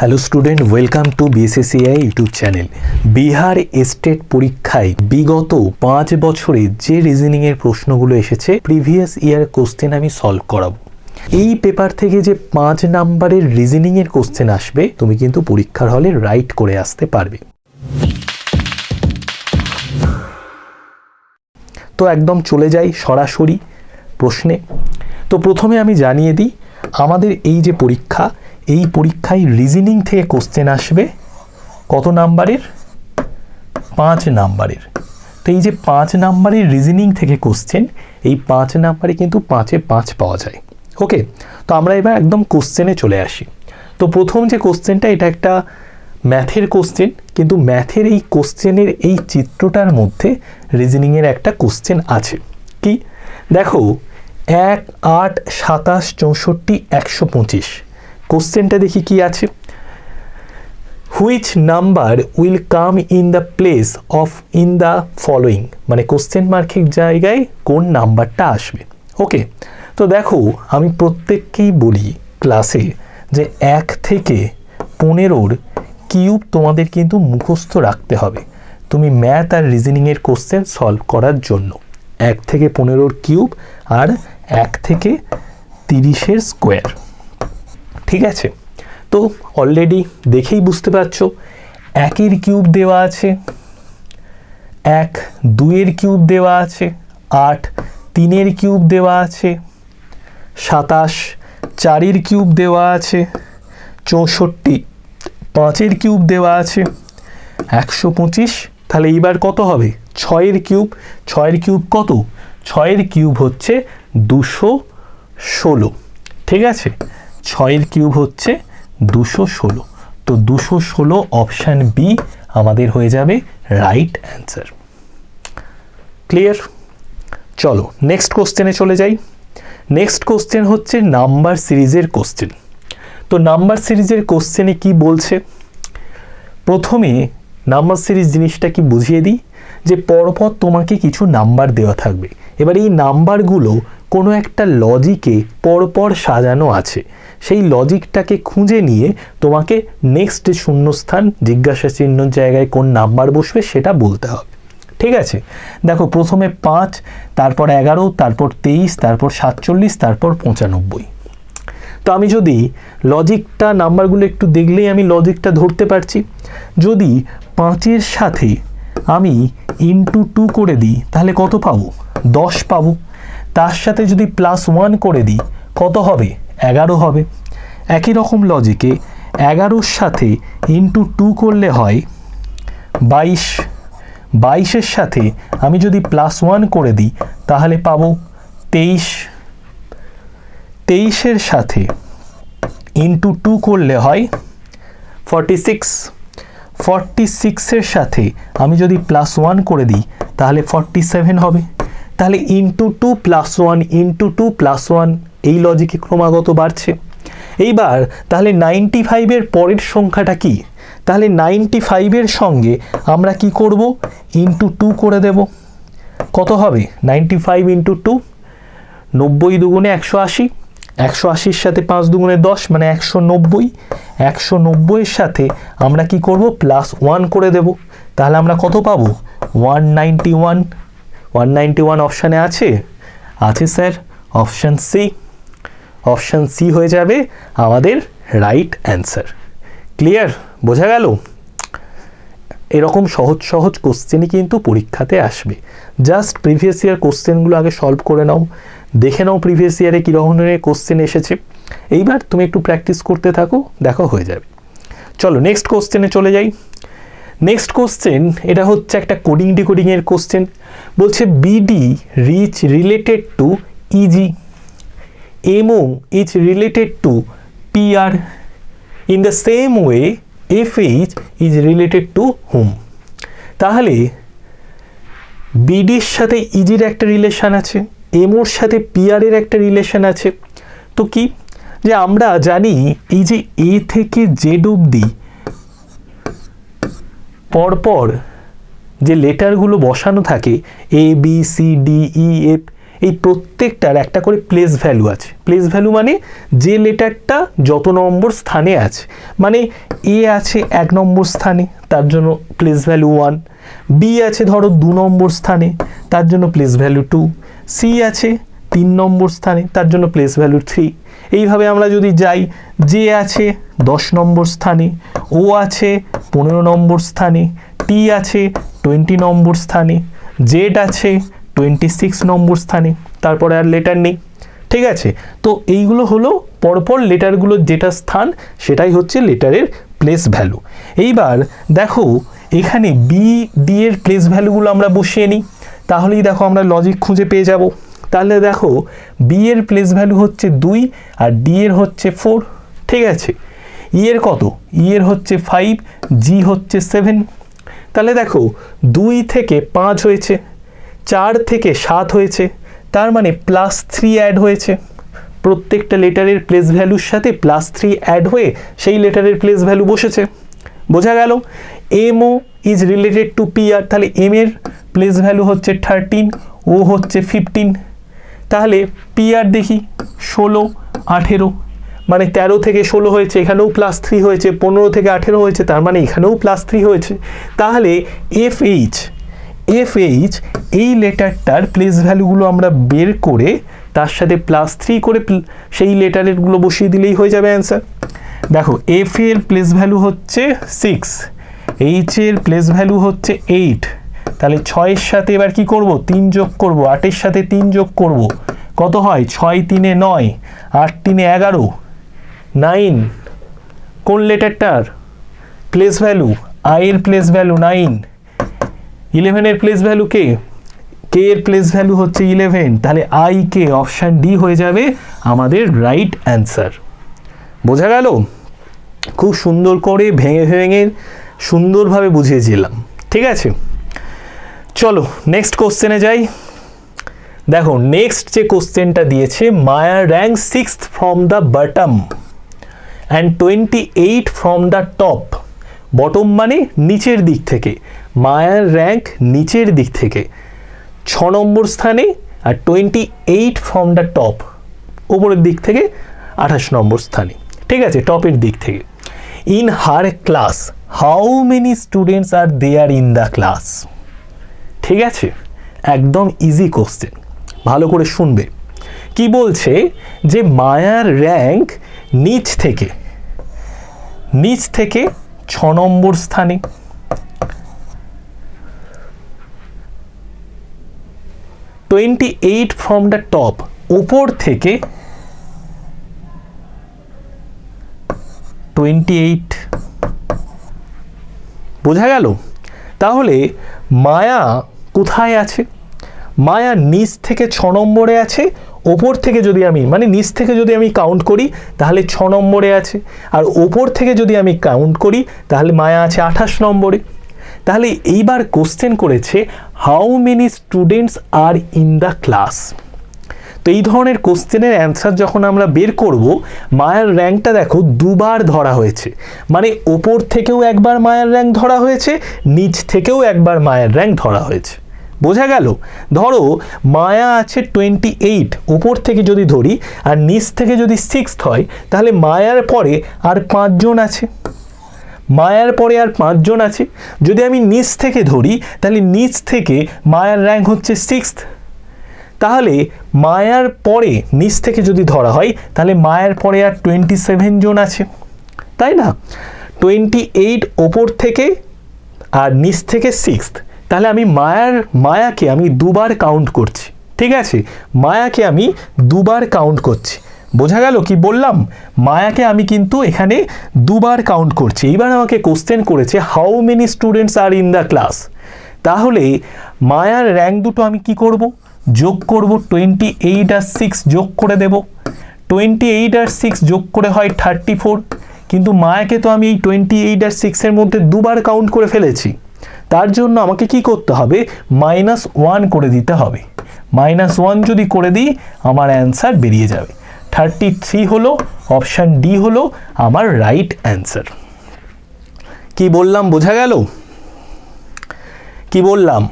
Hello student welcome to BSSC YouTube channel Bihar state পরীক্ষায় বিগত পাঁচ বছরে যে রিজনিংয়ের প্রশ্নগুলো এসেছে প্রিভিয়াস ইয়ার কোশ্চেন আমি সলভ করাবো। এই পেপার থেকে যে পাঁচ নাম্বারের রিজনিংয়ের কোশ্চেন আসবে, তুমি কিন্তু পরীক্ষার হলে রাইট করে আসতে পারবে। তো একদম চলে যাই সরাসরি প্রশ্নে। তো প্রথমে আমি জানিয়ে দিই, আমাদের এই যে পরীক্ষা এই পরীক্ষায় রিজনিং থেকে কোশ্চেন আসবে কত নাম্বারের? পাঁচ নাম্বারের। তো এই যে পাঁচ নাম্বারের রিজনিং থেকে কোশ্চেন এই পাঁচ নাম্বারে কিন্তু পাঁচে পাঁচ পাওয়া যায়। ওকে তো আমরা এবার একদম কোশ্চেনে চলে আসি। তো প্রথম যে কোশ্চেনটা এটা একটা ম্যাথের কোশ্চেন কিন্তু ম্যাথের এই কোশ্চেনের এই চিত্রটার মধ্যে রিজনিংয়ের একটা কোশ্চেন আছে। কি? দেখো, এক আট সাতাশ চৌষট্টি একশো পঁচিশ। কোশ্চেনটা দেখি কি আছে? Which number will come in the place of in the following মানে কোশ্চেন মার্কের জায়গায় কোন নাম্বারটা আসবে? ওকে তো দেখো, আমি প্রত্যেককেই বলি ক্লাসে যে এক থেকে পনেরোর কিউব তোমাদের কিন্তু মুখস্থ রাখতে হবে। তুমি ম্যাথ আর রিজনিংয়ের কোশ্চেন সলভ করার জন্য। এক থেকে পনেরোর কিউব আর এক থেকে তিরিশের স্কোয়ার ঠিক আছে? তো অলরেডি দেখেই বুঝতে পারছ, একের কিউব দেওয়া আছে, এক দুইয়ের কিউব দেওয়া আছে, আট তিনের কিউব দেওয়া আছে, সাতাশ চারের কিউব দেওয়া আছে, চৌষট্টি পাঁচের কিউব দেওয়া আছে, একশো পঁচিশ তাহলে এইবার কত হবে? ছয়ের কিউব ছয়ের কিউব কত? ছয়ের কিউব হচ্ছে দুশো ষোলো, ঠিক আছে? ছয়ের কিউব হচ্ছে দুশো ষোলো। তো দুশো ষোলো অপশান বি আমাদের হয়ে যাবে রাইট অ্যান্সার ক্লিয়ার চলো নেক্সট কোশ্চেনে চলে যাই। নেক্সট কোশ্চেন হচ্ছে নাম্বার সিরিজের কোশ্চেন তো নাম্বার সিরিজের কোশ্চেনে কি বলছে? প্রথমে নাম্বার সিরিজ জিনিসটা কি বুঝিয়ে দিই? যে পরপর তোমাকে কিছু নাম্বার দেওয়া থাকবে। এবার এই নাম্বারগুলো কোনো একটা লজিকে পরপর সাজানো আছে। সেই লজিকটাকে খুঁজে নিয়ে তোমাকে নেক্সট শূন্যস্থান, জিজ্ঞাসা চিহ্নর জায়গায় কোন নাম্বার বসবে সেটা বলতে হবে। ঠিক আছে? দেখো, প্রথমে পাঁচ, তারপর এগারো, তারপর তেইশ, তারপর সাতচল্লিশ, তারপর পঁচানব্বই। তো আমি যদি লজিকটা নাম্বারগুলো একটু দেখলেই আমি লজিকটা ধরতে পারছি। যদি পাঁচের সাথে আমি ইনটু টু করে দিই, তাহলে কত পাবো? দশ পাবো। তার সাথে যদি প্লাস ওয়ান করে দিই, কত হবে? এগারো হবে। একই রকম লজিকে এগারোর সাথে ইনটু টু করলে হয় বাইশ। বাইশের সাথে আমি যদি প্লাস ওয়ান করে দিই, তাহলে পাবো তেইশ। তেইশের সাথে ইন্টু টু করলে হয় ফর্টি সিক্স ফর্টি সিক্সের সাথে আমি যদি প্লাস ওয়ান করে দিই, তাহলে ফর্টি সেভেন হবে। তাহলে into two plus one into two plus one এই লজিকে ক্রমাগত বাড়ছে। এইবার তাহলে নাইনটি ফাইভের পরের সংখ্যাটা কি? তাহলে নাইনটি ফাইভের সঙ্গে আমরা কি করব? ইন্টু টু করে দেব। কত হবে? নাইনটি ফাইভ ইন্টু টু নব্বই দুগুণে একশো আশি। একশো আশির সাথে পাঁচ দুগুণে দশ মানে একশো নব্বই। একশো নব্বইয়ের সাথে আমরা কি করব? প্লাস ওয়ান করে দেব। তাহলে আমরা কত পাবো? One ninety one one ninety one অপশানে আছে? আছে sir option C option C হয়ে যাবে আমাদের রাইট অ্যান্সার ক্লিয়ার বোঝা গেল? এরকম সহজ সহজ কোশ্চেনই কিন্তু পরীক্ষাতে আসবে। জাস্ট প্রিভিয়াস ইয়ার কোশ্চেনগুলো আগে সলভ করে নাও। দেখে নাও প্রিভিয়াস ইয়ারে কী ধরনের কোশ্চেন এসেছে। এইবার তুমি একটু প্র্যাকটিস করতে থাকো, দেখো হয়ে যাবে। চলো নেক্সট কোশ্চেনে চলে যাই। নেক্সট কোশ্চেন এটা হচ্ছে একটা কোডিং ডিকোডিংয়ের কোশ্চেন বলছে BD reach related to EG MO is related to PR in the same way F H is related to home তাহলে বিডির সাথে ইজির একটা রিলেশান আছে এমোর সাথে পিআরের একটা রিলেশন আছে, তো কি? যে আমরা জানি এই যে এ থেকে জেড অবধি পরপর যে লেটারগুলো বসানো থাকে A B C D E F এই প্রত্যেকটার একটা করে প্লেস ভ্যালু আছে। প্লেস ভ্যালু মানে যে লেটারটা যত নম্বর স্থানে আছে। মানে এ আছে এক নম্বর স্থানে, তার জন্য প্লেস ভ্যালু ওয়ান বি আছে ধরো দু নম্বর স্থানে, তার জন্য প্লেস ভ্যালু টু সি আছে তিন নম্বর স্থানে, তার জন্য প্লেস ভ্যালু থ্রি এইভাবে আমরা যদি যাই জে আছে দশ নম্বর স্থানে, ও আছে পনেরো নম্বর স্থানে টি আছে টোয়েন্টি নম্বর স্থানে জেড আছে টোয়েন্টি সিক্স নম্বর স্থানে, তারপরে আর লেটার নেই, ঠিক আছে? তো এইগুলো হলো পরপর লেটারগুলোর যেটা স্থান, সেটাই হচ্ছে লেটারের প্লেস ভ্যালু এইবার দেখো, এখানে বি ডি এর প্লেস ভ্যালুগুলো আমরা বসিয়ে নিই, তাহলেই দেখো আমরা লজিক খুঁজে পেয়ে যাব। তাহলে দেখো বি এর প্লেস ভ্যালু হচ্ছে দুই আর ডি এর হচ্ছে ফোর ঠিক আছে? ই এর কত? ই এর হচ্ছে ফাইভ জি হচ্ছে সেভেন তাহলে দেখো, দুই থেকে পাঁচ হয়েছে, চার থেকে সাত হয়েছে, তার মানে প্লাস থ্রি অ্যাড হয়েছে। প্রত্যেকটা লেটারের প্লেস ভ্যালুর সাথে প্লাস থ্রি অ্যাড হয়ে সেই লেটারের প্লেস ভ্যালু বসেছে। বোঝা গেল? MO is related to P R তাহলে এম এর প্লেস ভ্যালু হচ্ছে থার্টিন ও হচ্ছে ফিফটিন তাহলে পি আর দেখি, ষোলো, আঠেরো মানে তেরো থেকে ষোলো হয়েছে, এখানেও প্লাস থ্রি হয়েছে, পনেরো থেকে আঠেরো হয়েছে, তার মানে এখানেও প্লাস থ্রি হয়েছে। তাহলে এফ এইচ এফ এইচ এই লেটারটার প্লেস ভ্যালুগুলো আমরা বের করে, তার সাথে প্লাস থ্রি করে সেই লেটারেরগুলো বসিয়ে দিলেই হয়ে যাবে অ্যান্সার দেখো এফ এর প্লেস ভ্যালু হচ্ছে সিক্স এইচ এর প্লেস ভ্যালু হচ্ছে এইট তাহলে ছয়ের সাথে এবার কি করব? তিন যোগ করব। আটের সাথে তিন যোগ করব। কত হয়? ছয় তিনে নয়, আট তিনে এগারো। নাইন, কোন লেটারটার? প্লেস ভ্যালু আয়ের প্লেস ভ্যালু নাইন ইলেভেনের প্লেস ভ্যালু কে? কে এর প্লেস ভ্যালু হচ্ছে ইলেভেন তাহলে আই কে? অপশান ডি হয়ে যাবে আমাদের রাইট অ্যান্সার বোঝা গেল? খুব সুন্দর করে ভেঙে ভেঙে সুন্দরভাবে বুঝিয়েছিলাম ঠিক আছে? চলো নেক্সট কোশ্চেনে যাই। দেখো নেক্সট যে কোশ্চেনটা দিয়েছে Maya rank sixth from the bottom and twenty eight from the top bottom মানে নিচের দিক থেকে। মায়ার র্যাঙ্ক নিচের দিক থেকে। ছ নম্বর স্থানে আর twenty eight from the top ওপরের দিক থেকে আঠাশ নম্বর স্থানে। ঠিক আছে টপের দিক থেকে। In her class how many students are there in the class ঠিক আছে? একদম ইজি কোশ্চেন ভালো করে শুনবে। কি বলছে যে মায়ার র্যাঙ্ক নিচ থেকে নিচ থেকে ছ নম্বর স্থানে। Twenty eight from the top ওপর থেকে টোয়েন্টি এইট বোঝা গেল? তাহলে মায়া কোথায় আছে? মায়া নিচ থেকে ছ নম্বরে আছে, ওপর থেকে যদি আমি মানে নিচ থেকে যদি আমি কাউন্ট করি, তাহলে ছ নম্বরে আছে। আর ওপর থেকে যদি আমি কাউন্ট করি, তাহলে মায়া আছে আঠাশ নম্বরে। তাহলে এইবার কোশ্চেন করেছে how many students are in the class তো এই ধরনের কোশ্চেনের অ্যান্সার যখন আমরা বের করব, মায়ের র্যাঙ্কটা দেখো দুবার ধরা হয়েছে। মানে ওপর থেকেও একবার মায়ের র্যাঙ্ক ধরা হয়েছে, নিচ থেকেও একবার মায়ের র্যাঙ্ক ধরা হয়েছে। বোঝা গেল? ধরো, মায়া আছে টোয়েন্টি এইট ওপর থেকে যদি ধরি, আর নিচ থেকে যদি সিক্সথ হয়, তাহলে মায়ার পরে আর পাঁচজন আছে। মায়ার পরে আর পাঁচজন আছে। যদি আমি নিচ থেকে ধরি, তাহলে নিচ থেকে মায়ার র্যাঙ্ক হচ্ছে সিক্সথ তাহলে মায়ার পরে নিচ থেকে যদি ধরা হয়, তাহলে মায়ার পরে আর টোয়েন্টি সেভেন জন আছে। তাই না? টোয়েন্টি এইট ওপর থেকে আর নিচ থেকে সিক্সথ তাহলে আমি মায়ার, মায়াকে আমি দুবার কাউন্ট করছি, ঠিক আছে? মায়াকে আমি দুবার কাউন্ট করছি। বোঝা গেল কি বললাম? মায়াকে আমি কিন্তু এখানে দুবার কাউন্ট করছি। এইবার আমাকে কোশ্চেন করেছে how many students are in the class তাহলে মায়ার র্যাঙ্ক দুটো আমি কি করব? যোগ করব টোয়েন্টি এইট আর সিক্স যোগ করে দেব। টোয়েন্টি এইট আর সিক্স যোগ করে হয় থার্টি ফোর কিন্তু মায়াকে তো আমি এই টোয়েন্টি এইট আর সিক্সের মধ্যে দুবার কাউন্ট করে ফেলেছি। তার জন্য আমাকে কি করতে হবে? মাইনাস ওয়ান করে দিতে হবে। মাইনাস ওয়ান যদি করে দিই, আমার অ্যান্সার বেরিয়ে যাবে। থার্টি থ্রি হলো অপশান ডি হলো আমার রাইট অ্যান্সার কি বললাম, বোঝা গেল? কি বললাম?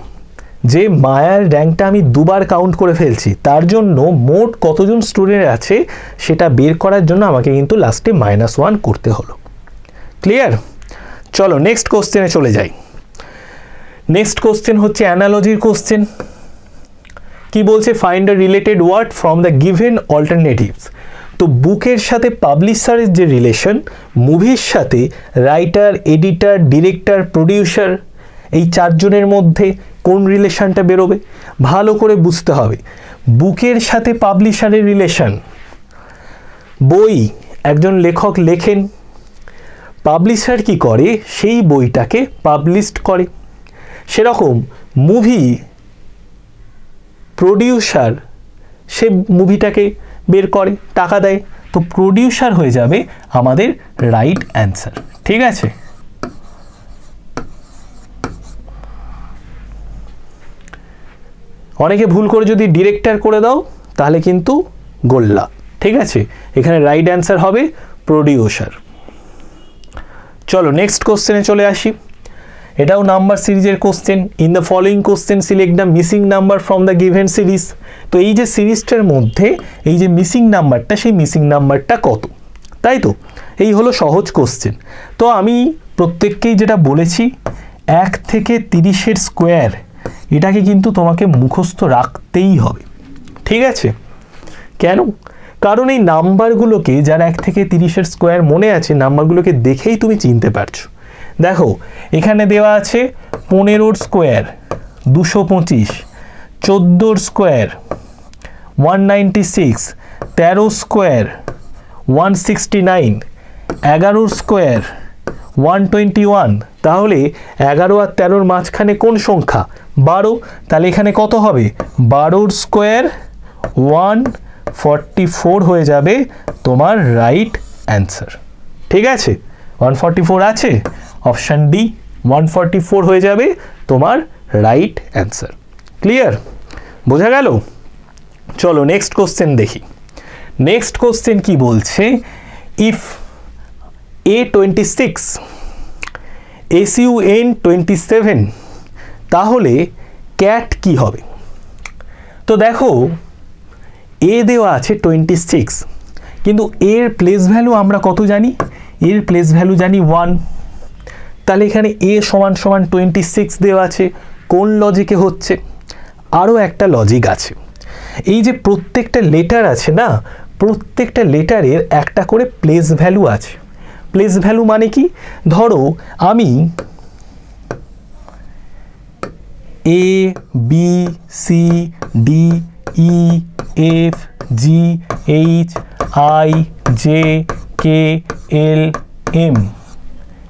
যে মায়ার র্যাঙ্কটা আমি দুবার কাউন্ট করে ফেলছি, তার জন্য মোট কতজন স্টুডেন্ট আছে, সেটা বের করার জন্য আমাকে কিন্তু লাস্টে মাইনাস ওয়ান করতে হলো। ক্লিয়ার চলো নেক্সট কোশ্চেনে চলে যাই। নেক্সট কোশ্চেন হচ্ছে অ্যানালজির কোশ্চেন কি বলছে find a related word from the given alternatives তো বুকের সাথে পাবলিশারের যে রিলেশন মুভির সাথে রাইটার এডিটার ডিরেক্টর প্রডিউসার এই চারজনের মধ্যে কোন রিলেশনটা বেরোবে? ভালো করে বুঝতে হবে। বুকের সাথে পাবলিশারের রিলেশন বই, একজন লেখক লেখেন পাবলিশার কি করে? সেই বইটাকে পাবলিশড করে। সেরকম মুভি প্রডিউসার সে মুভিটাকে বের করে, টাকা দেয়। তো প্রডিউসার হয়ে যাবে আমাদের রাইট অ্যান্সার ঠিক আছে? অনেকে ভুল করে যদি ডিরেক্টর করে দাও, তাহলে কিন্তু গোল্লা, ঠিক আছে? এখানে রাইট অ্যান্সার হবে প্রডিউসার চলো নেক্সট কোশ্চেনে চলে আসি। এটাও নাম্বার সিরিজের question in the following question select the missing number from the given series তো এই যে সিরিজটার মধ্যে, এই যে মিসিং নাম্বারটা সেই মিসিং নাম্বারটা কত? তাই তো? এই হলো সহজ কোশ্চেন তো আমি প্রত্যেককেই যেটা বলেছি, এক থেকে তিরিশের স্কোয়ার এটাকে কিন্তু তোমাকে মুখস্থ রাখতেই হবে। ঠিক আছে? কেন? কারণ এই নাম্বারগুলোকে, যারা এক থেকে তিরিশের স্কোয়ার মনে আছে, নাম্বারগুলোকে দেখেই তুমি চিনতে পারছ। দেখো, এখানে দেওয়া আছে পনেরোর স্কোয়ার, দুশো পঁচিশ চোদ্দোর স্কোয়ার ওয়ান নাইনটি সিক্স তেরো স্কোয়ার ওয়ান সিক্সটি নাইন এগারোর স্কোয়ার ওয়ান টোয়েন্টি ওয়ান তাহলে এগারো আর তেরোর মাঝখানে কোন সংখ্যা? বারো। তাহলে এখানে কত হবে? বারোর স্কোয়ার ওয়ান ফর্টি ফোর হয়ে যাবে তোমার রাইট অ্যান্সার ঠিক আছে? ওয়ান ফর্টি ফোর আছে? Option D one forty four হয়ে যাবে তোমার রাইট অ্যান্সার ক্লিয়ার বোঝা গেল? চলো নেক্সট কোশ্চেন দেখি। নেক্সট কোশ্চেন কি বলছে? If A twenty six S U N twenty seven তাহলে ক্যাট কি হবে? তো দেখো এ দেওয়া আছে টোয়েন্টি সিক্স কিন্তু এর প্লেস ভ্যালু আমরা কত জানি? এর প্লেস ভ্যালু জানি ওয়ান তাহলে এখানে এ সমান সমান টোয়েন্টি সিক্স দেওয়া আছে। কোন লজিকে হচ্ছে? আরও একটা লজিক আছে। এই যে প্রত্যেকটা লেটার আছে না, প্রত্যেকটা লেটারের একটা করে প্লেস ভ্যালু আছে। প্লেস ভ্যালু মানে কি? ধরো আমি A B C D E F G H I J K L M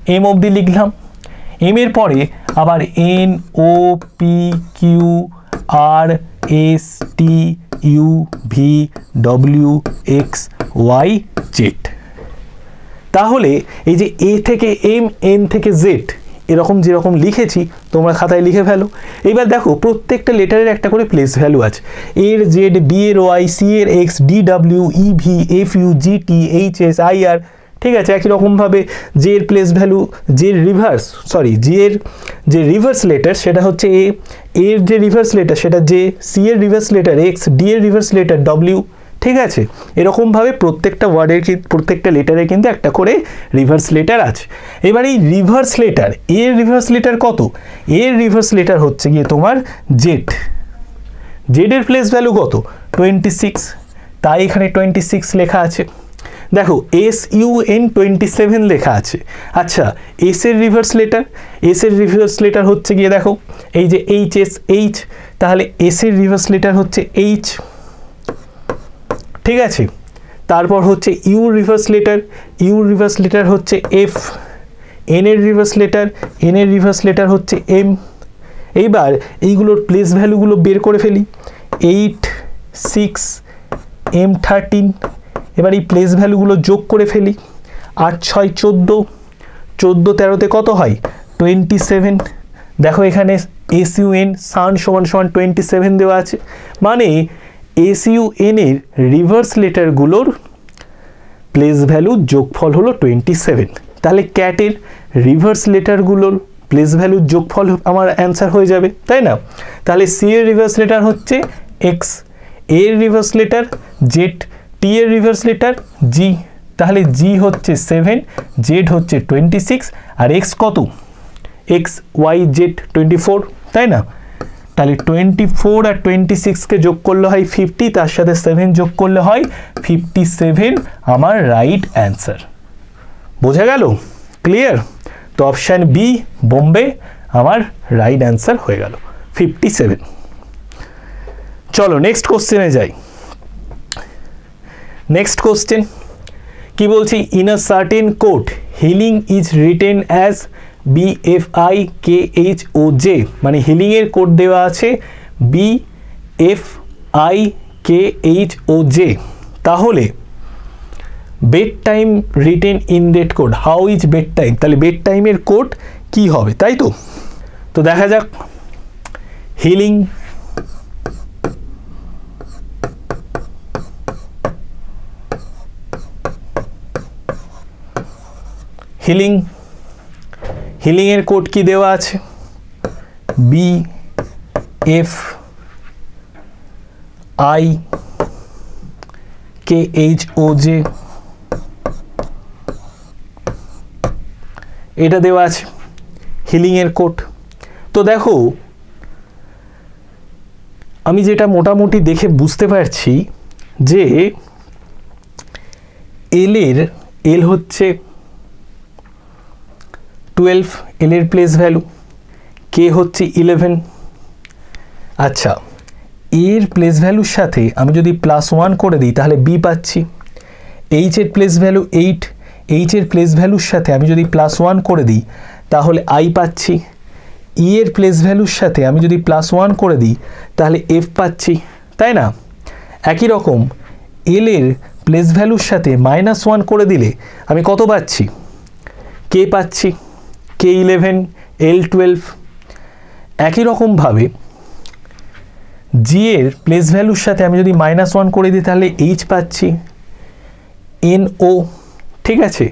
M অবধি লিখলাম। এম এর পরে আবার N O P Q R S T U V W X Y Z তাহলে এই যে এ থেকে এম এন থেকে জেড এরকম যেরকম লিখেছি, তোমরা খাতায় লিখে ফেলো। এবার দেখো, প্রত্যেকটা লেটারের একটা করে প্লেস ভ্যালু আছে। এর জেড বি এর ওয়াই সি এর X D W E V F U G T H S I R ঠিক আছে? একই রকমভাবে জে এর place value J reverse sorry G এর যে রিভার্স লেটার সেটা হচ্ছে এ এর যে রিভার্স লেটার সেটা জে সি এর রিভার্স লেটার এক্স ডি এর রিভার্স লেটার ডব্লিউ ঠিক আছে? এরকমভাবে প্রত্যেকটা ওয়ার্ডের প্রত্যেকটা লেটারে কিন্তু একটা করে রিভার্স লেটার আছে। এবার এই রিভার্স লেটার এর রিভার্স লেটার কত? এর রিভার্স লেটার হচ্ছে গিয়ে তোমার জেড জেডের প্লেস ভ্যালু কত? টোয়েন্টি সিক্স তাই এখানে টোয়েন্টি সিক্স লেখা আছে। দেখো S U N twenty seven লেখা আছে। আচ্ছা এস এর রিভার্স লেটার এস এর রিভার্স লেটার হচ্ছে গিয়ে দেখো, এই যে এইচ এস এইচ তাহলে এস এর রিভার্স লেটার হচ্ছে এইচ ঠিক আছে? তারপর হচ্ছে U reverse letter U reverse letter হচ্ছে এফ এন এর রিভার্স লেটার এন এর রিভার্স লেটার হচ্ছে এম এইবার এইগুলোর প্লেস ভ্যালুগুলো বের করে ফেলি। এইট সিক্স এম থার্টিন এবার এই প্লেস ভ্যালুগুলো যোগ করে ফেলি। আট, ছয়, চোদ্দ। চোদ্দ, তেরোতে কত হয়? টোয়েন্টি সেভেন দেখো এখানে এসইউ এন সান সমান সমান টোয়েন্টি সেভেন দেওয়া আছে। মানে এসইউ এন এর রিভার্স লেটারগুলোর প্লেস ভ্যালু যোগফল হলো টোয়েন্টি সেভেন তাহলে ক্যাটের রিভার্স লেটারগুলোর প্লেস ভ্যালুর যোগফল আমার অ্যান্সার হয়ে যাবে, তাই না? তাহলে সি এর রিভার্স লেটার হচ্ছে এক্সের রিভার্স লেটার জেড টি এর রিভার্স লেটার জি তাহলে জি হচ্ছে সেভেন জেড হচ্ছে টোয়েন্টি সিক্স আর এক্স কত? X Y Z twenty four তাই না? তাহলে টোয়েন্টি ফোর আর টোয়েন্টি সিক্সকে যোগ করলে হয় ফিফটি তার সাথে সেভেন যোগ করলে হয় ফিফটি সেভেন আমার রাইট অ্যান্সার বোঝা গেল? ক্লিয়ার তো অপশান বি বোম্বে আমার রাইট অ্যান্সার হয়ে গেল ফিফটি সেভেন চলো নেক্সট কোশ্চেনে যাই। নেক্সট কোশ্চেন কি বলছি? In a certain code healing is written as B F I K H O J মানে হিলিংয়ের কোড দেওয়া আছে B F I K H O J তাহলে bed time written in that code how is bed time তাহলে bed টাইমের code কি হবে, তাই তো? তো দেখা যাক হিলিং হিলিং হিলিংয়ের কোড কি দেওয়া আছে? B F I K H O J এটা দেওয়া আছে, হিলিংয়ের কোড। তো দেখো, আমি যেটা মোটামুটি দেখে বুঝতে পারছি যে এলের এল হচ্ছে টুয়েলভ এলের প্লেস ভ্যালু কে হচ্ছে ইলেভেন আচ্ছা এর প্লেস ভ্যালুর সাথে আমি যদি প্লাস ওয়ান করে দিই, তাহলে বি পাচ্ছি। এইচ এর প্লেস ভ্যালু এইট এইচ এর প্লেস ভ্যালুর সাথে আমি যদি প্লাস ওয়ান করে দিই, তাহলে আই পাচ্ছি। ই এর প্লেস ভ্যালুর সাথে আমি যদি প্লাস ওয়ান করে দিই, তাহলে এফ পাচ্ছি, তাই না? একই রকম এল এর প্লেস ভ্যালুর সাথে মাইনাস ওয়ান করে দিলে আমি কত পাচ্ছি? কে পাচ্ছি। কে ইলেভেন এল টুয়েলভ একই রকমভাবে জি এর প্লেস ভ্যালুর সাথে আমি যদি মাইনাস ওয়ান করে দিই, তাহলে এইচ পাচ্ছি। এন ও ঠিক আছে?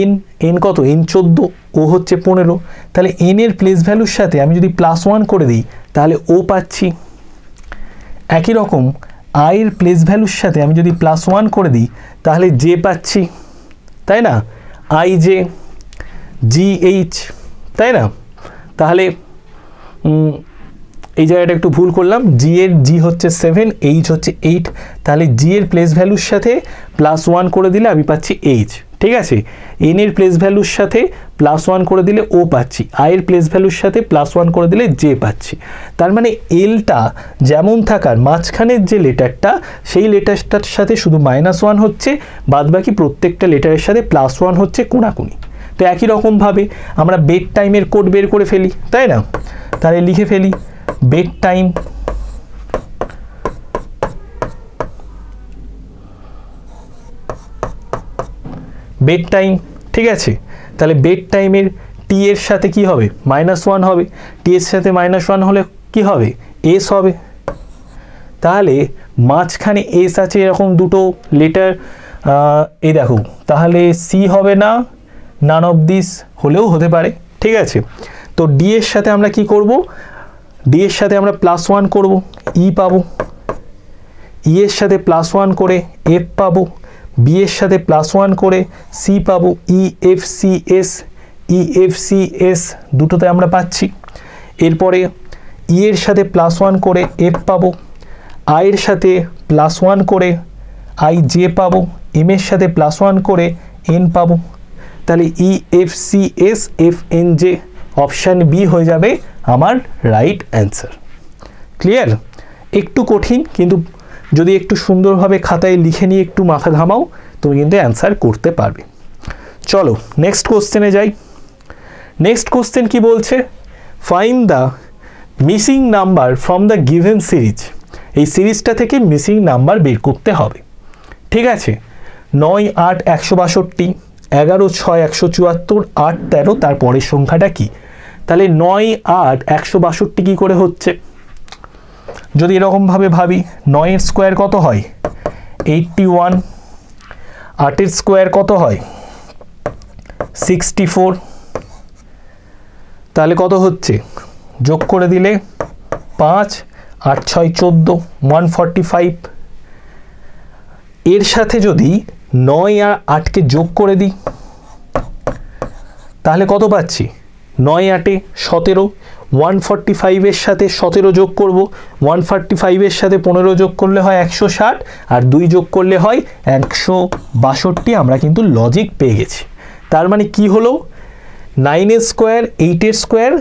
এন এন কত? এন চোদ্দ ও হচ্ছে পনেরো। তাহলে এন এর প্লেস ভ্যালুর সাথে আমি যদি প্লাস ওয়ান করে দিই, তাহলে ও পাচ্ছি। একই রকম আয়ের প্লেস ভ্যালুর সাথে আমি যদি প্লাস ওয়ান করে দিই, তাহলে জে পাচ্ছি। তাই না? আই জে জি এইচ তাই না? তাহলে এই জায়গাটা একটু ভুল করলাম। জি এর জি হচ্ছে সেভেন এইচ হচ্ছে এইট তাহলে জি এর প্লেস ভ্যালুর সাথে প্লাস ওয়ান করে দিলে আমি পাচ্ছি এইচ ঠিক আছে? এন এর প্লেস ভ্যালুর সাথে প্লাস ওয়ান করে দিলে ও পাচ্ছি আয়ের প্লেস ভ্যালুর সাথে প্লাস ওয়ান করে দিলে জে পাচ্ছি। তার মানে এলটা যেমন থাকার মাঝখানের যে লেটারটা সেই লেটারটার সাথে শুধু মাইনাস ওয়ান হচ্ছে, বাদবাকি প্রত্যেকটা লেটারের সাথে প্লাস ওয়ান হচ্ছে কোনাকুনি। তো একই রকমভাবে আমরা বেড টাইমের কোড বের করে ফেলি, তাই না? তাহলে লিখে ফেলি বেড টাইম বেড টাইম ঠিক আছে? তাহলে বেড টাইমের টি এর সাথে কি হবে? মাইনাস ওয়ান হবে। টি এর সাথে মাইনাস ওয়ান হলে কি হবে? এস হবে। তাহলে মাঝখানে এস আছে এরকম দুটো লেটার এই দেখো, তাহলে সি হবে না নান অফ দিস হলেও হতে পারে, ঠিক আছে? তো ডি এর সাথে আমরা কি করব? ডি এর সাথে আমরা প্লাস ওয়ান করব ই পাবো। ই এর সাথে প্লাস ওয়ান করে এফ পাবো। বি এর সাথে প্লাস ওয়ান করে সি পাবো। E F C S E F C S দুটোতে আমরা পাচ্ছি। এরপরে ই এর সাথে প্লাস ওয়ান করে এফ পাবো। আয়ের সাথে প্লাস ওয়ান করে আই জে পাবো। এম এর সাথে প্লাস ওয়ান করে এন পাবো। তাহলে E F C S F N J option B হয়ে যাবে আমার রাইট অ্যান্সার ক্লিয়ার একটু কঠিন, কিন্তু যদি একটু সুন্দরভাবে খাতায় লিখে নিয়ে একটু মাথা ঘামাও, তুমি কিন্তু অ্যান্সার করতে পারবে। চলো নেক্সট কোশ্চেনে যাই। নেক্সট কোশ্চেন কি বলছে? Find the missing number from the given series এই সিরিজটা থেকে মিসিং নাম্বার বের করতে হবে। ঠিক আছে? নয় আট একশো বাষট্টি এগারো, ছয়, একশো চুয়াত্তর, আট, তেরো তার পরের সংখ্যাটা কি? তাহলে নয়, আট, একশো বাষট্টি কী করে হচ্ছে? যদি এরকমভাবে ভাবি, নয়ের স্কোয়ার কত হয়? Eighty one. আটের স্কোয়ার কত হয়? Sixty four. তাহলে কত হচ্ছে? যোগ করে দিলে পাঁচ, আট, ছয়, চোদ্দ, ওয়ান ফর্টি ফাইভ। এর সাথে যদি নয় আর আটকে যোগ করে দিই। তাহলে কত পাচ্ছি? নয় আটে সতেরো ওয়ান ফর্টি ফাইভের সাথে সতেরো যোগ করব। ওয়ান ফর্টি ফাইভের সাথে পনেরো যোগ করলে হয় একশো ষাট আর দুই যোগ করলে হয় একশো বাষট্টি। আমরা কিন্তু লজিক পেয়ে গেছি। তার মানে কি হলো? নাইনের স্কোয়ার এইটের স্কোয়ার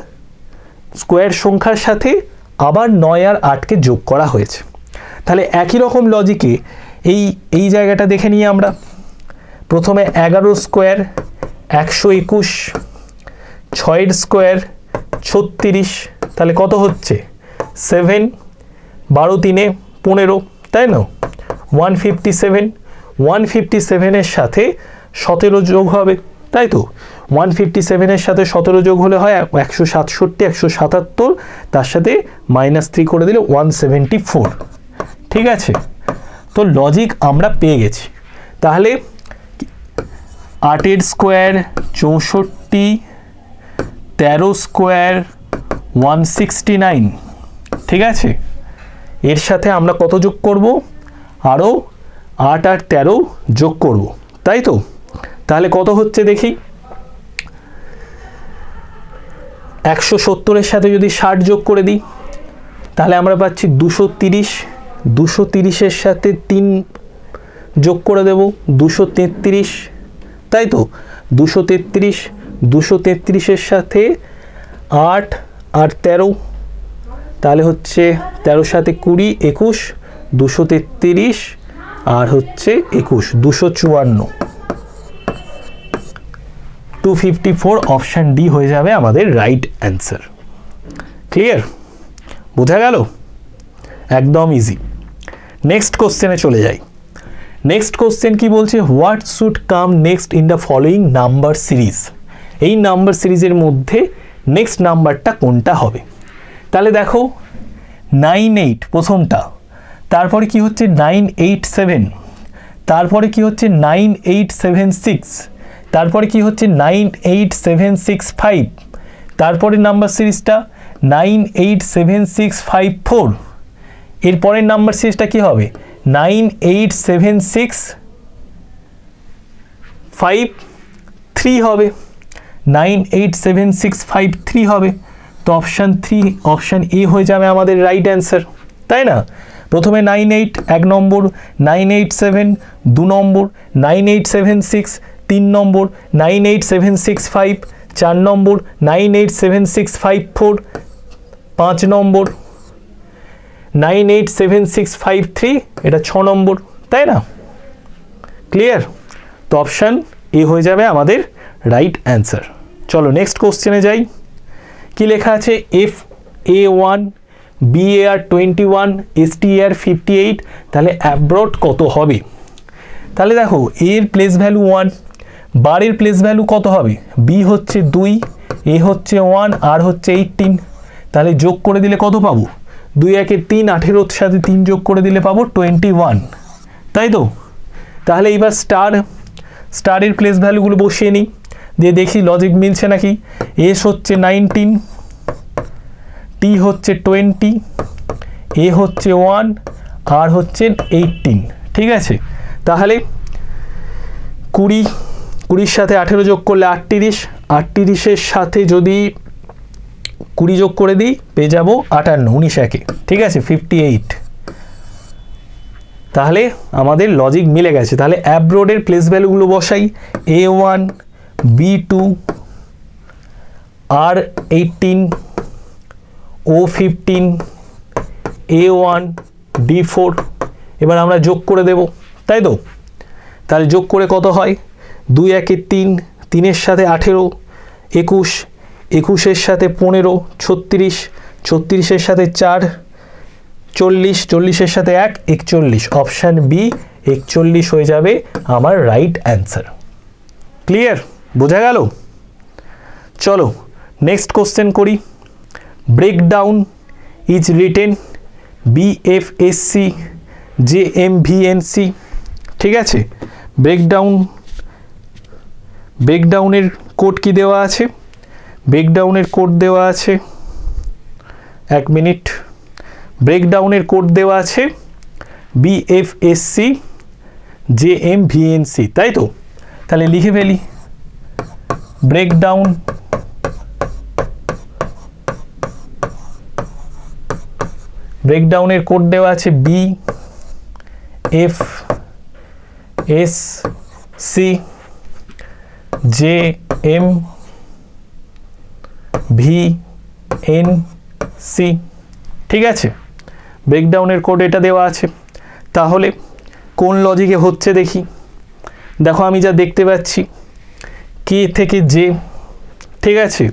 স্কোয়ার সংখ্যার সাথে আবার নয় আর আটকে যোগ করা হয়েছে। তাহলে একই রকম লজিকে এই এই জায়গাটা দেখে নিই আমরা। প্রথমে এগারো স্কোয়ার, একশো একুশ, ছয়ের স্কোয়ার, ছত্রিশ, তাহলে কত হচ্ছে? সেভেন, বারো তিনে পনেরো, তাই না? One fifty seven, one fifty সেভেনের সাথে সতেরো যোগ হবে, তাই তো? ওয়ান ফিফটি সেভেনের সাথে সতেরো যোগ হলে হয় একশো সাতষট্টি, একশো সাতাত্তর, তার সাথে মাইনাস থ্রি করে দিলে ওয়ান সেভেন্টি ফোর। ঠিক আছে? তো লজিক আমরা পেয়ে গেছি। তাহলে আটের স্কোয়ার চৌষট্টি, তেরো স্কোয়ার ওয়ান সিক্সটি নাইন ঠিক আছে? এর সাথে আমরা কত যোগ করব? আরও আট আর তেরো যোগ করব, তাই তো? তাহলে কত হচ্ছে দেখি? একশো সত্তরের সাথে যদি ষাট যোগ করে দিই, তাহলে আমরা পাচ্ছি দুশো তিরিশ। দুশো তিরিশের সাথে তিন যোগ করে দেব, দুশো তেত্রিশ। তাই তো? দুশো তেত্রিশ, দুশো তেত্রিশের সাথে আট আর তেরো। তাহলে হচ্ছে তেরোর সাথে কুড়ি, একুশ। দুশো তেত্রিশ আর হচ্ছে একুশ, দুশো চুয়ান্ন। Two fifty four option D হয়ে যাবে আমাদের রাইট অ্যান্সার ক্লিয়ার বোঝা গেল? একদম ইজি নেক্সট কোশ্চেনে চলে যাই। নেক্সট কোশ্চেন কি বলছে? What should come next in the following number series এই নাম্বার সিরিজের মধ্যে নেক্সট নাম্বারটা কোনটা হবে? তাহলে দেখো নাইন এইট প্রথমটা, তারপরে কি হচ্ছে? নাইন এইট সেভেন তারপরে কি হচ্ছে? নাইন এইট সেভেন সিক্স তারপরে কি হচ্ছে? Nine eight seven six five তারপরে নাম্বার সিরিজটা nine eight seven six five four এরপরের নাম্বার সিরিজটা কী হবে? Nine eight seven six five three হবে। Nine eight seven six five three হবে। তো অপশান থ্রি, অপশান এ হয়ে যাবে আমাদের রাইট অ্যান্সার, তাই না? প্রথমে নাইন এইট, এক নম্বর, নাইন এইট সেভেন, দু নম্বর, নাইন এইট সেভেন সিক্স, তিন নম্বর, nine eight seven six five, চার নম্বর, nine eight seven six five four, পাঁচ নম্বর nine eight seven six five three, এটা ছ নম্বর, তাই না? ক্লিয়ার তো অপশান এ হয়ে যাবে আমাদের রাইট অ্যান্সার চলো নেক্সট কোশ্চেনে যাই। কি লেখা আছে? F A one B A R twenty one S T R fifty eight তাহলে অ্যাব্রড কত হবে? তাহলে দেখো এর প্লেস ভ্যালু ওয়ান বারের প্লেস ভ্যালু কত হবে? বি হচ্ছে দুই এ হচ্ছে ওয়ান আর হচ্ছে এইটিন তাহলে যোগ করে দিলে কত পাবো? দুই একে তিন আঠেরোর সাথে তিন যোগ করে দিলে পাবো টোয়েন্টি ওয়ান তাই তো? তাহলে এইবার স্টার স্টারের প্লেস ভ্যালুগুলো বসিয়ে নিই। দিয়ে দেখি লজিক মিলছে নাকি? এস হচ্ছে নাইনটিন টি হচ্ছে টোয়েন্টি এ হচ্ছে ওয়ান আর হচ্ছে এইটিন ঠিক আছে? তাহলে কুড়ি, কুড়ির সাথে আঠেরো যোগ করলে আটত্রিশ, আটত্রিশের সাথে যদি কুড়ি যোগ করে দিই, পেয়ে যাব আটান্ন, উনিশ একে। ঠিক আছে ফিফটি এইট তাহলে আমাদের লজিক মিলে গেছে। তাহলে অ্যাব্রোডের প্লেস ভ্যালুগুলো বসাই। A one B two R eighteen O fifteen A one D four এবার আমরা যোগ করে দেব। তাই তো? তাহলে যোগ করে কত হয়? দুই একে তিন, তিনের সাথে আঠেরো, একুশ একুশের সাথে পনেরো, ছত্রিশ, ছত্রিশের সাথে চার, চল্লিশ, চল্লিশের সাথে এক, একচল্লিশ। অপশান বি, একচল্লিশ হয়ে যাবে আমার রাইট অ্যান্সার। ক্লিয়ার? বোঝা গেল? চলো, নেক্সট কোশ্চেন করি। Breakdown is written BFSC J M VNC ঠিক আছে? ব্রেকডাউন, ব্রেকডাউনের কোড কি দেওয়া আছে? ব্রেকডাউনের কোড দেওয়া আছে। এক মিনিট। ব্রেকডাউনের কোড দেওয়া আছে বিএফএসসি জে এম ভিএনসি তাই তো? তাহলে লিখে ফেলি। ব্রেকডাউন ব্রেকডাউনের কোড দেওয়া আছে B F S C J M V N C ঠিক আছে? ব্রেকডাউনের কোড এটা দেওয়া আছে। তাহলে কোন লজিকে হচ্ছে দেখি। দেখো, আমি যা দেখতে পাচ্ছি কে থেকে জে ঠিক আছে?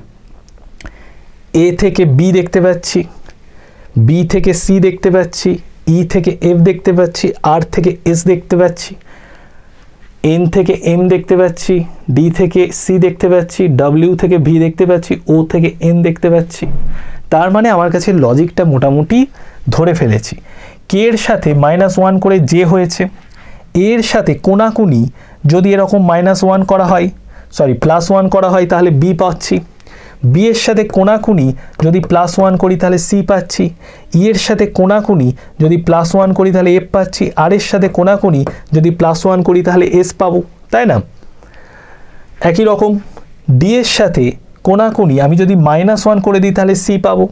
এ থেকে বি দেখতে পাচ্ছি বি থেকে সি দেখতে পাচ্ছি ই থেকে এফ দেখতে পাচ্ছি আর থেকে এস দেখতে পাচ্ছি। এন থেকে এম দেখতে পাচ্ছি ডি থেকে সি দেখতে পাচ্ছি ডাব্লিউ থেকে ভি দেখতে পাচ্ছি ও থেকে এন দেখতে পাচ্ছি। তার মানে আমার কাছে লজিকটা মোটামুটি ধরে ফেলেছি। কে এর সাথে মাইনাস ওয়ান করে যে হয়েছে। এর সাথে কোনাকুনি যদি এরকম মাইনাস ওয়ান করা হয় সরি প্লাস ওয়ান করা হয়, তাহলে বি পাচ্ছি। বি এর সাথে কোনাকুনি যদি প্লাস ওয়ান করি তাহলে সি পাচ্ছি। ই এর সাথে কোনাকুনি যদি প্লাস ওয়ান করি তাহলে এফ পাচ্ছি। আর এর সাথে কোনাকুনি যদি প্লাস ওয়ান করি তাহলে এস পাবো, তাই না? একই রকম ডি এর সাথে কোনাকুনি আমি যদি মাইনাস ওয়ান করে দিই তাহলে সি পাবো।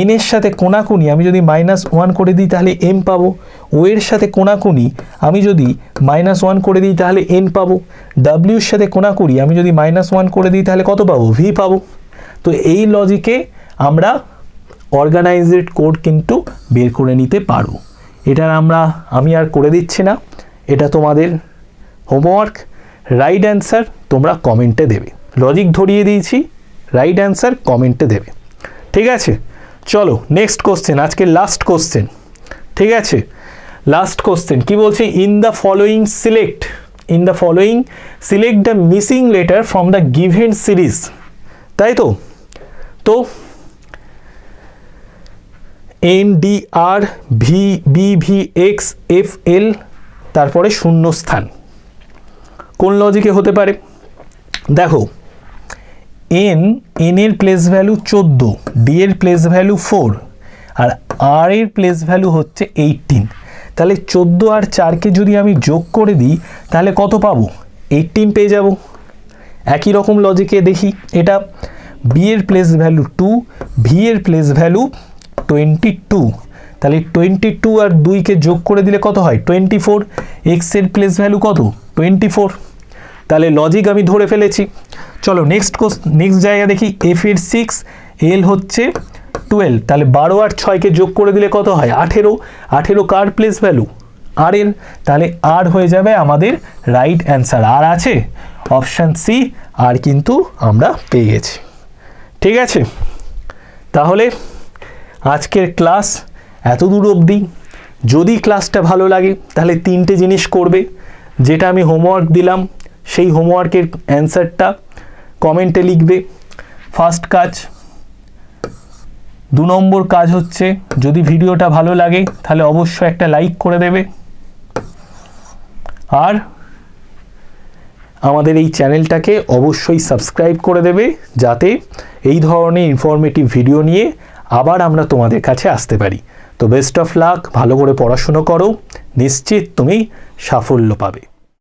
এন এর সাথে কোনাকুনি আমি যদি মাইনাস ওয়ান করে দিই তাহলে এম পাবো। ও এর সাথে কোনাকুনি আমি যদি মাইনাস ওয়ান করে দিই তাহলে এন পাবো। ডাব্লিউর সাথে কোনাকুনি আমি যদি মাইনাস ওয়ান করে দিই তাহলে কত পাবো? ভি পাবো। তো এই লজিকে আমরা অর্গানাইজড কোড কিন্তু বের করে নিতে পারব। এটার আমরা, আমি আর করে দিচ্ছি না। এটা তোমাদের হোমওয়ার্ক রাইট অ্যান্সার তোমরা কমেন্টে দেবে। লজিক ধরিয়ে দিয়েছি। রাইট অ্যান্সার কমেন্টে দেবে। ঠিক আছে? চলো নেক্সট কোশ্চেন আজকে লাস্ট কোশ্চেন ঠিক আছে? লাস্ট কোশ্চেন কি বলছে? In the following select in the following select the missing letter from the given series তাই তো? N D R V B V X F L তারপরে শূন্য স্থান কোন লজিকে হতে পারে? দেখো এন এন এর প্লেস ভ্যালু চোদ্দ ডি এর প্লেস ভ্যালু ফোর আর আর এর প্লেস ভ্যালু হচ্ছে এইটিন তাহলে চোদ্দ আর চারকে যদি আমি যোগ করে দিই, তাহলে কত পাবো? এইটিন পেয়ে যাব। একই রকম লজিকে দেখি, এটা বি এর প্লেস ভ্যালু টু ভি এর প্লেস ভ্যালু টোয়েন্টি টু তাহলে টোয়েন্টি টু আর দুইকে যোগ করে দিলে কত হয়? টোয়েন্টি ফোর এক্সের প্লেস ভ্যালু কত? টোয়েন্টি ফোর তাহলে লজিক আমি ধরে ফেলেছি। চলো নেক্সট কোস নেক্সট জায়গা দেখি এফ এর সিক্স এল হচ্ছে টুয়েলভ তাহলে বারো আর ছয়কে যোগ করে দিলে কত হয়? আঠেরো। আঠেরো কার প্লেস ভ্যালু আর এল তাহলে আর হয়ে যাবে আমাদের রাইট অ্যান্সার আর আছে? অপশান সি আর কিন্তু আমরা পেয়ে গেছি। ঠিক আছে? তাহলে আজকের ক্লাস এত দূর অবধি। যদি ক্লাসটা ভালো লাগে, তাহলে তিনটে জিনিস করবে। যেটা আমি হোমওয়ার্ক দিলাম, সেই হোমওয়ার্কের অ্যান্সারটা কমেন্টে লিখবে। ফার্স্ট কাজ, দু নম্বর কাজ হচ্ছে, যদি ভিডিওটা ভালো লাগে, তাহলে অবশ্যই একটা লাইক করে দেবে। আর আমাদের এই চ্যানেলটাকে অবশ্যই সাবস্ক্রাইব করে দেবে যাতে এই ধরনের ইনফরমেটিভ ভিডিও নিয়ে আবার আমরা তোমাদের কাছে আসতে পারি। তো বেস্ট অফ লাক ভালো করে পড়াশুনো করো, নিশ্চিত তুমি সাফল্য পাবে।